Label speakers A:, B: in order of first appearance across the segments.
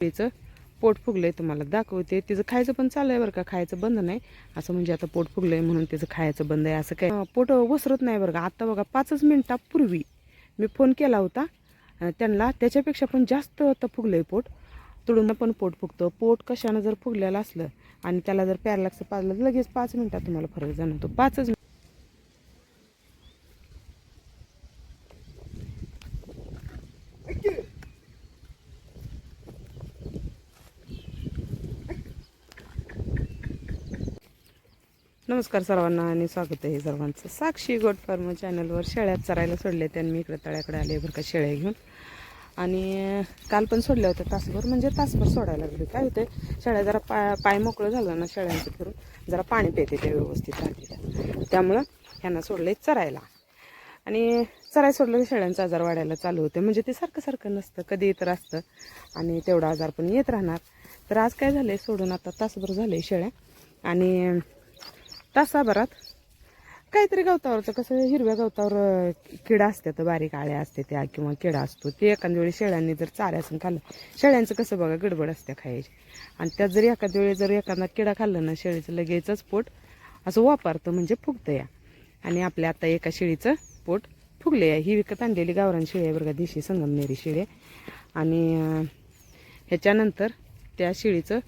A: तिचं पोट फुगलंय तुम्हाला दाखवते. तिचं खायचं पण चालू आहे बरं का खायचं बंद नाही. असं म्हणजे आता पोट फुगलंय म्हणून तिचं खायचं बंद आहे असं काय पोट वसरत नाही बरं का. आता बघा पाचच मिनिटापूर्वी मी फोन केला होता. त्यांना त्याच्यापेक्षा पण जास्त आता फुगलंय पोट. तुडून पण पोट फुगतं. पोट कशानं जर फुगलेलं असलं आणि त्याला जर पॅरलॅक्स पाजलं तर लगेच पाच मिनिटात तुम्हाला फरक जाणवतो. पाचच नमस्कार सर्वांना आणि स्वागत आहे सर्वांचं. साक्षी गोट फार्म चॅनलवर शेळ्यात चरायला सोडले त्यांनी मी इकडे तळ्याकडे आले बरं का शेळ्या घेऊन. आणि काल पण सोडल्या होत्या तासभर म्हणजे तासभर सोडायला लागले. काय होते शेळ्या जरा पाय पाय मोकळं झालं ना शेळ्यांचं करून जरा पाणी पिते ते व्यवस्थित राहते त्यामुळं ह्यांना सोडले चरायला. आणि चराय सोडलं शेळ्यांचा आजार वाढायला चालू होते. म्हणजे ते सारखं सारखं नसतं कधी तर असतं आणि तेवढा आजार पण येत राहणार. तर आज काय झालं सोडून आता तासभर झाले शेळ्या. आणि तासाभरात काहीतरी गवतावरचं कसं हिरव्या गवतावर अं, किडा असतात बारीक आळ्या असते त्या किंवा किडा असतो ते एखाद्या वेळी शेळ्यांनी जर चाऱ्यासून खाल्लं शेळ्यांचं कसं बघा गडबड असते खायची. आणि त्यात जर एखाद्या वेळी जर एखादा किडा खाल्लं ना शेळीचं लगेचच पोट असं वापरतं म्हणजे फुगतं या. आणि आपल्या आता एका शेळीचं पोट फुगले आहे ही विकत आणलेली गावरान शेळी आहे बरं का देशी संगमनेरी शेळी आहे. आणि ह्याच्यानंतर त्या शेळीचं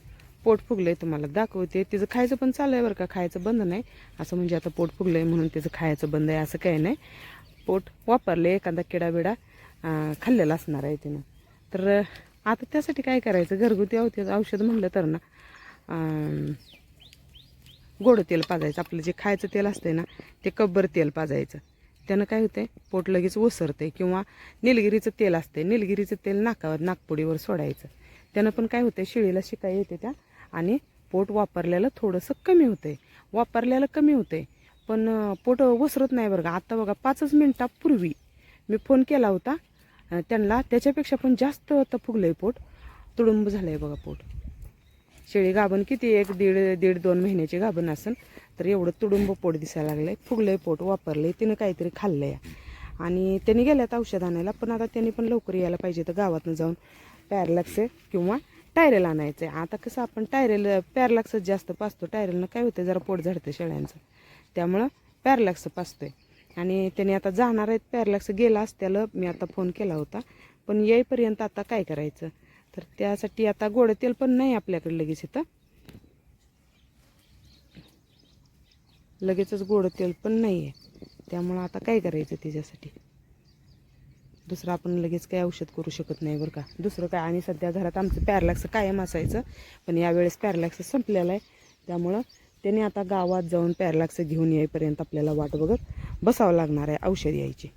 A: पोट फुगलंय तुम्हाला दाखवते. तिचं खायचं पण चालू आहे बरं का खायचं बंद नाही. असं म्हणजे आता पोट फुगलंय म्हणून तिचं खायचं बंद आहे असं काही नाही. पोट वापरले एखादा किडा बिडा खाल्लेला असणार आहे तिनं. तर आता त्यासाठी काय करायचं? घरगुती औषध औषध म्हणलं तर ना गोड तेल पाजायचं. आपलं जे खायचं तेल असतंय ना ते कब्बर तेल पाजायचं. त्यानं काय होतंय? पोट लगेच ओसरते किंवा निलगिरीचं तेल असते निलगिरीचं तेल नाकावर नागपुडीवर सोडायचं. त्यानं पण काय होतंय? शिळीला शिकाय येते त्या. आणि पोट वापरलेलं थोडंसं कमी होतंय. वापरलेलं कमी होतंय. पण पोट वसरत नाही बरं का. आता बघा पाचच मिनटापूर्वी मी फोन केला होता. त्यांना त्याच्यापेक्षा पण जास्त आता फुगलंय पोट. तुडुंब झालंय बघा पोट. शेळी गाभण किती एक दीड दीड दोन महिन्याची गाभण असेल तर एवढं तुडुंब पोट दिसायला लागलंय. फुगलंय पोट वापरलंय. तिनं काहीतरी खाल्लंय. आणि त्यांनी गेल्यात औषध आणायला पण आता त्यांनी पण लवकर यायला पाहिजे तर गावातनं जाऊन. पॅरलॅक्स किंवा टायरेल आणायचं आहे आता कसं आपण टायरेल पॅरलॅक्सच जास्त पाचतो टायरेलनं काय होतं जरा पोट झडतं शेळ्यांचं. त्यामुळं पॅरलॅक्स पाचतोय आणि त्याने आता जाणार आहेत पॅरलॅक्स गेला असत्याला मी आता फोन केला होता. पण येईपर्यंत आता काय करायचं? तर त्यासाठी आता गोड तेल पण नाही आपल्याकडे लगेच इथं. लगेचच गोड तेल पण नाही आहे त्यामुळं आता काय करायचं त्याच्यासाठी? दुसरं आपण लगेच काही औषध करू शकत नाही बरं का. दुसरं काय आणि सध्या घरात आमचं पॅरलॅक्स कायम असायचं पण यावेळेस पॅरलॅक्स संपलेलं आहे. त्यामुळं त्याने आता गावात जाऊन पॅरलॅक्स घेऊन येईपर्यंत आपल्याला वाट बघत बसावं लागणार आहे औषध यायची.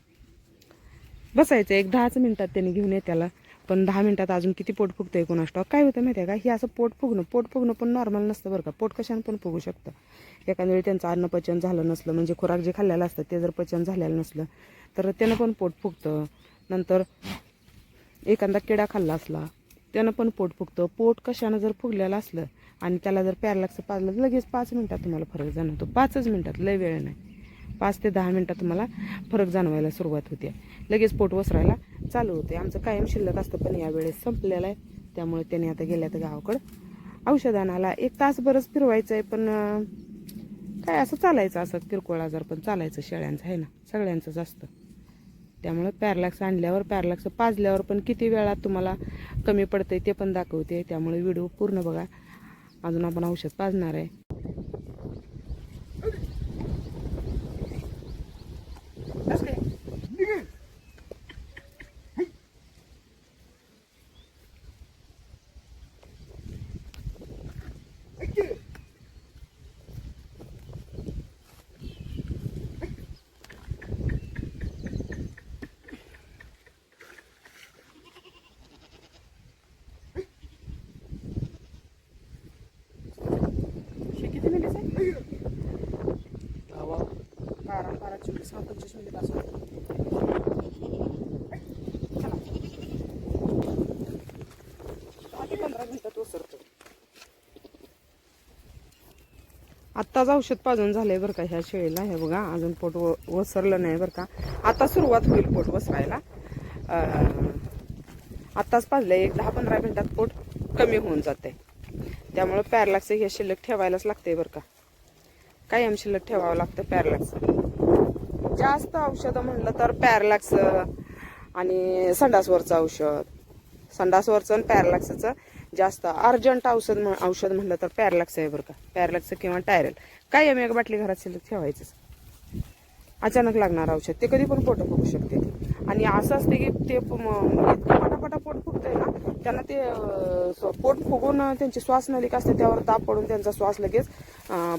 A: बसायचं एक दहाच मिनटात त्यांनी घेऊन ये त्याला. पण दहा मिनटात अजून किती पोट फुगतं एकूण ठाऊक? काय होतं माहिती आहे का? हे असं पोट फुगणं पोट फुगणं पण नॉर्मल नसतं बरं का. पोट कशानं पण फुगू शकतं. एखाद्या वेळी त्यांचं अन्न पचन झालं नसलं म्हणजे खुराक जे खाल्लेलं असतं ते जर पचन झालेलं नसलं तर त्यानं पण पोट फुगतं. नंतर एखादा किडा खाल्ला असला त्यानं पण पोट फुगतं. पोट कशानं जर फुगलेलं असलं आणि त्याला जर पॅरलॅक्स पाजलं तर लगेच पाच मिनटात तुम्हाला फरक जाणवतो. पाचच मिनटात लय वेळ नाही. पाच ते दहा मिनटात तुम्हाला फरक जाणवायला सुरुवात होते. लगेच पोट वसरायला चालू होते. आमचं कायम शिल्लक असतं पण यावेळेस संपलेलं आहे. त्यामुळे त्याने आता गेल्या तर गावाकडं औषध आणायला एक तास बरंच फिरवायचं आहे पण काय असं चालायचं असं किरकोळ आजार पण चालायचं. शेळ्यांचं आहे ना सगळ्यांचंच असतं. त्यामुळे पॅरलॅक्स आणल्यावर पॅरलॅक्स पाजल्यावर पण किती वेळात तुम्हाला कमी पडतंय ते पण दाखवते. त्यामुळे व्हिडिओ पूर्ण बघा. अजून आपण औषध पाजणार आहे हे किती मिनिट आहे बारा बारा चोवीस हा पंचवीस मिनिट असं पंधरा मिनिटात ओसरतो आत्ताच औषध पाजून झालंय बरं का ह्या शेळीला. हे बघा अजून पोट व वसरलं नाही बरं का. आता सुरुवात होईल पोट वसरायला. आत्ताच पाजलंय एक दहा पंधरा मिनिटात पोट कमी होऊन जाते त्यामुळं पॅरलॅक्स हे शिल्लक ठेवायलाच लागते बरं का. कायम शिल्लक ठेवावं लागतं पॅरलॅक्स. जास्त औषधं म्हणलं तर पॅरलॅक्स आणि संडासवरचं औषध. संडासवरचं आणि पॅरलॅक्सचं जास्त अर्जंट औषध म्हण- औषध म्हणलं तर पॅरलॅक्स आहे बरं का. पॅरलॅक्स किंवा टायरल. कायम एक बाटली घरात शिल्लक ठेवायचंच. अचानक लागणार औषध. ते कधी पण पोट फुगू शकते ते. आणि असं असते की ते इतकं पटापटा पोट फुगतंय ना त्यांना ते स्व- पोट फुगून त्यांची श्वास नलिका असते त्यावर ताप पडून त्यांचा श्वास लगेच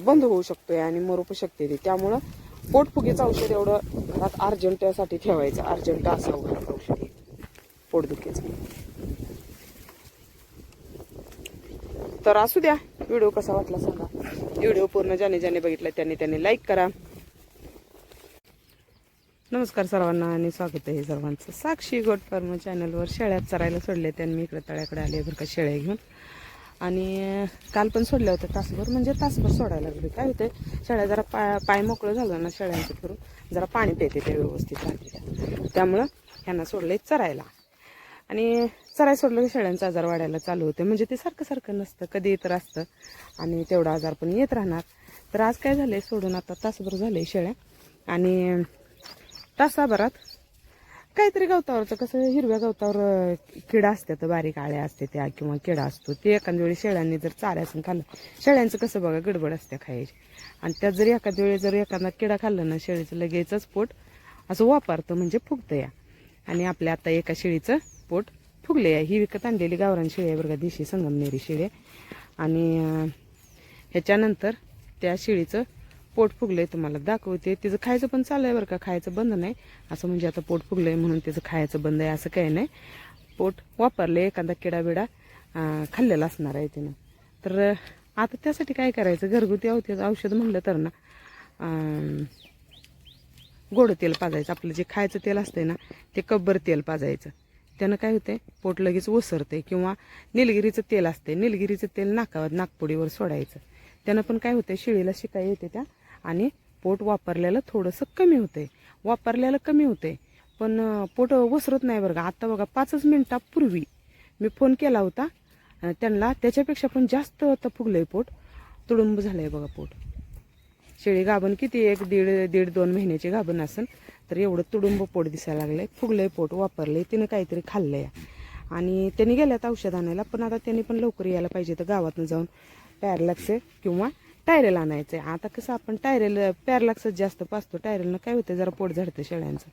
A: बंद होऊ शकतोय आणि मरू शकते ते. त्यामुळं पोटफुगीचं औषध एवढं घरात अर्जंटसाठी ठेवायचं. अर्जंट असावं घरात औषध. पोटदुखीचं. तर असू द्या व्हिडिओ कसा वाटला सांगा. व्हिडिओ पूर्ण ज्याने ज्याने बघितला त्यांनी त्यांनी लाईक करा. नमस्कार सर्वांना आणि स्वागत आहे सर्वांचं. साक्षी गोट फार्म चॅनलवर शेळ्यात चरायला सोडले त्यांनी इकडे तळ्याकडे आले बरं का शेळ्या घेऊन. आणि काल पण सोडल्या होत्या तासभर. म्हणजे तासभर सोडायला लागले. काय होते शेळ्या जरा पाय पाय मोकळं झालं ना शेळ्यांचं करून जरा पाणी पिते ते व्यवस्थित राहते त्यामुळं ह्यांना सोडले चरायला. आणि चराय सोडलं की शेळ्यांचा आजार वाढायला चालू होते. म्हणजे ते सारखं सारखं नसतं. कधी तर असतं आणि तेवढा आजार पण येत राहणार. तर आज काय झालंय सोडून आता तासभर झाले शेळ्या आणि तासाभरात काहीतरी गवतावरचं कसं हिरव्या गवतावर अं, किडा असतात बारीक आळ्या असते त्या किंवा किडा असतो ते एखाद्या वेळी शेळ्यांनी जर चाऱ्यासून खाल्लं शेळ्यांचं कसं बघा गडबड असते खायची. आणि त्यात जर एखाद्या वेळी जर एखादा किडा खाल्लं ना शेळीचं लगेचच पोट असं वापरतं म्हणजे फुगतं या. आणि आपल्या आता एका शेळीचं पोट फुगले आहे ही विकत आणलेली गावरान शेळी आहे बरं का देशी संगमनेरी शेळी आहे. आणि ह्याच्यानंतर त्या शेळीचं पोट फुगलंय तुम्हाला दाखवते. तिचं खायचं पण चालू आहे बरं का खायचं बंद नाही. असं म्हणजे आता पोट फुगलंय म्हणून तिचं खायचं बंद आहे असं काही नाही. पोट वापरले एखादा किडा बिडा खाल्लेला असणार आहे तिनं. तर आता त्यासाठी काय करायचं? घरगुती औषध औषध म्हणलं तर ना गोड तेल पाजायचं. आपलं जे खायचं तेल असतंय ना ते कब्बर तेल पाजायचं. त्यानं काय होतंय? पोट लगेच ओसरते किंवा निलगिरीचं तेल असते निलगिरीचं तेल नाकावर नागपुडीवर सोडायचं. त्यानं पण काय होतंय? शिळीला शिकाय येते त्या. आणि पोट वापरलेलं थोडंसं कमी होतंय. वापरलेलं कमी होतंय. पण पोट वसरत नाही बरं का. आत्ता बघा पाचच मिनटापूर्वी मी फोन केला होता. त्यांना त्याच्यापेक्षा पण जास्त आता फुगलंय पोट. तुडुंब झालं आहे बघा पोट. शेळी गाभण किती एक दीड दीड दोन महिन्याची गाभण असेल तर एवढं तुडुंब पोट दिसायला लागलं आहे फुगलं आहे पोट वापरलं आहे तिनं काहीतरी खाल्लं आहे आणि त्यांनी गेल्यात औषध आणायला पण आता त्यांनी पण लवकर यायला पाहिजे तर गावातनं जाऊन. पॅरलॅक्स किंवा टायरेल आणायचं आहे आता कसं आपण टायरेल पॅरलॅक्सच जास्त पाचतो टायरेलनं काय होतं जरा पोट झडतं शेळ्यांचं.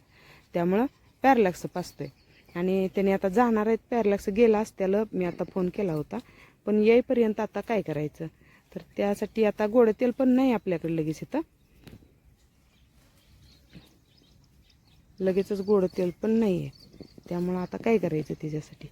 A: त्यामुळं पॅरलॅक्स पाचतोय आणि त्याने आता जाणार आहेत पॅरलॅक्स गेला असत्याला मी आता फोन केला होता. पण येईपर्यंत आता काय करायचं? तर त्यासाठी आता गोड तेल पण नाही आपल्याकडे लगेच इथं. लगेचच गोड तेल पण नाही आहे त्यामुळं आता काय करायचं त्याच्यासाठी?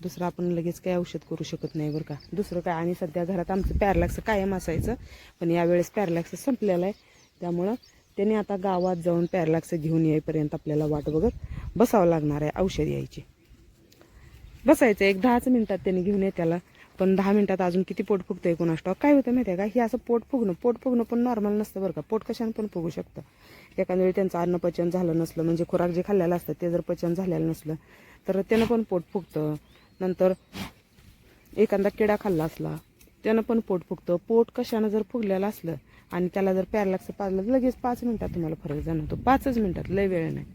A: दुसरं आपण लगेच काही औषध करू शकत नाही बरं का. दुसरं काय आणि सध्या घरात आमचं पॅरलॅक्स कायम असायचं पण यावेळेस पॅरलॅक्स संपलेलं आहे. त्यामुळं त्याने आता गावात जाऊन पॅरलॅक्स घेऊन येईपर्यंत आपल्याला वाट बघत बसावं लागणार आहे औषध यायची. बसायचं एक दहाच मिनिटात त्यांनी घेऊन ये त्याला पण दहा मिनिटात अजून किती पोट फुगतं एकूण ठाऊक? काय होतं माहिती आहे का? हे असं पोट फुगणं पोट फुगणं पण नॉर्मल नसतं बरं का. पोट कशाने पण फुगू शकतं. एखाद्या वेळी त्यांचं अन्न पचन झालं नसलं म्हणजे खुराक जे खाल्लेलं असतं ते जर पचन झालेलं नसलं तर त्यानं पण पोट फुगतं. नंतर एखादा किडा खाल्ला असला त्यानं पण पोट फुगतं. पोट कशानं जर फुगलेलं असलं आणि त्याला जर पॅरलॅक्स पाजलं तर लगेच पाच मिनटात तुम्हाला फरक जाणवतो. पाचच मिनटात लय वेळ नाही.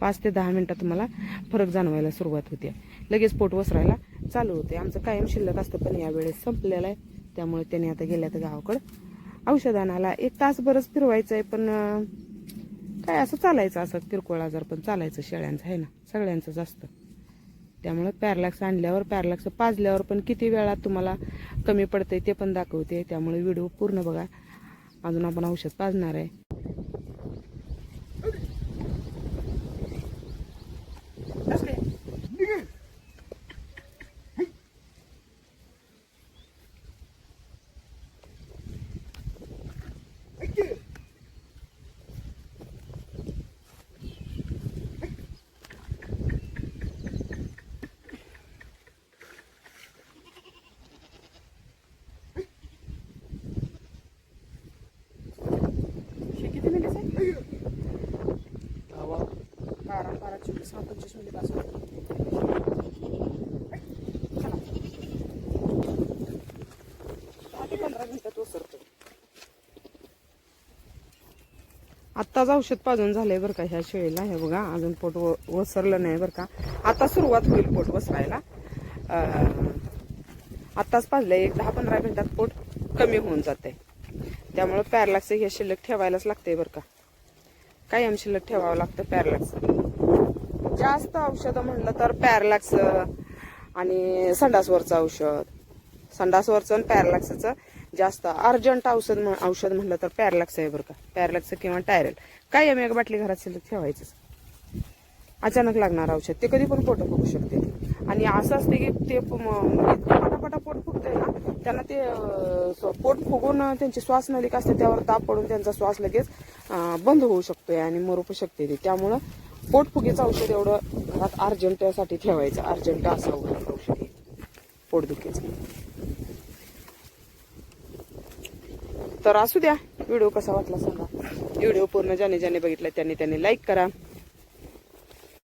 A: पाच ते दहा मिनटात तुम्हाला फरक जाणवायला सुरुवात होते. लगेच पोट वसरायला चालू होते. आमचं कायम शिल्लक असतं पण यावेळेस संपलेलं आहे. त्यामुळे त्याने आता गेल्या तर गावाकडं. औषध आणायला एक तास बरंच फिरवायचं आहे पण काय असं चालायचं असं किरकोळ आजार पण चालायचं. शेळ्यांचं आहे ना सगळ्यांचंच असतं. त्यामुळे पॅरलॅक्स आणल्यावर पॅरलॅक्स पाजल्यावर पण किती वेळात तुम्हाला कमी पडतंय ते पण दाखवते. त्यामुळे व्हिडिओ पूर्ण बघा. अजून आपण औषध पाजणार आहे. बारा आत्ताच औषध पाजून झालंय बरं का ह्या शेळीला. हे बघा अजून पोट वसरलं नाही बरं का. आता सुरुवात होईल पोट वसरायला. आत्ताच पाजलंय एक दहा पंधरा मिनिटात पोट कमी होऊन जाते त्यामुळे पॅरलॅक्स हे शिल्लक ठेवायलाच लागतंय बरं का. कायम शिल्लक ठेवावं लागतं पॅरलॅक्स. जास्त औषधं म्हणलं तर पॅरलॅक्स आणि संडासवरचं औषध. संडासवरचं आणि पॅरलॅक्सचं जास्त अर्जंट औषध औषध म्हणलं तर पॅरलॅक्स आहे बरं का. पॅरलॅक्स किंवा टायरेल. कायम एक बाटली घरात शिल्लक ठेवायचंच. अचानक लागणार औषध. ते कधी पण पोट फुगू शकते. आणि असं असते की ते म्हणजे पटापटा पोट फुगतंय ना त्यांना ते स्व- पोट फुगून त्यांची श्वास नलिका असते त्यावर ताप पडून त्यांचा श्वास लगेच बंद होऊ शकतोय आणि मरू शकते ते. त्यामुळं पोटफुगीचं औषध एवढं घरात अर्जंटसाठी ठेवायचं. अर्जंट असावं औषध पोटदुखीचं. तर असू द्या. व्हिडिओ कसा वाटला सांगा. व्हिडिओ पूर्ण ज्याने ज्याने बघितला त्यांनी त्यांनी लाईक करा.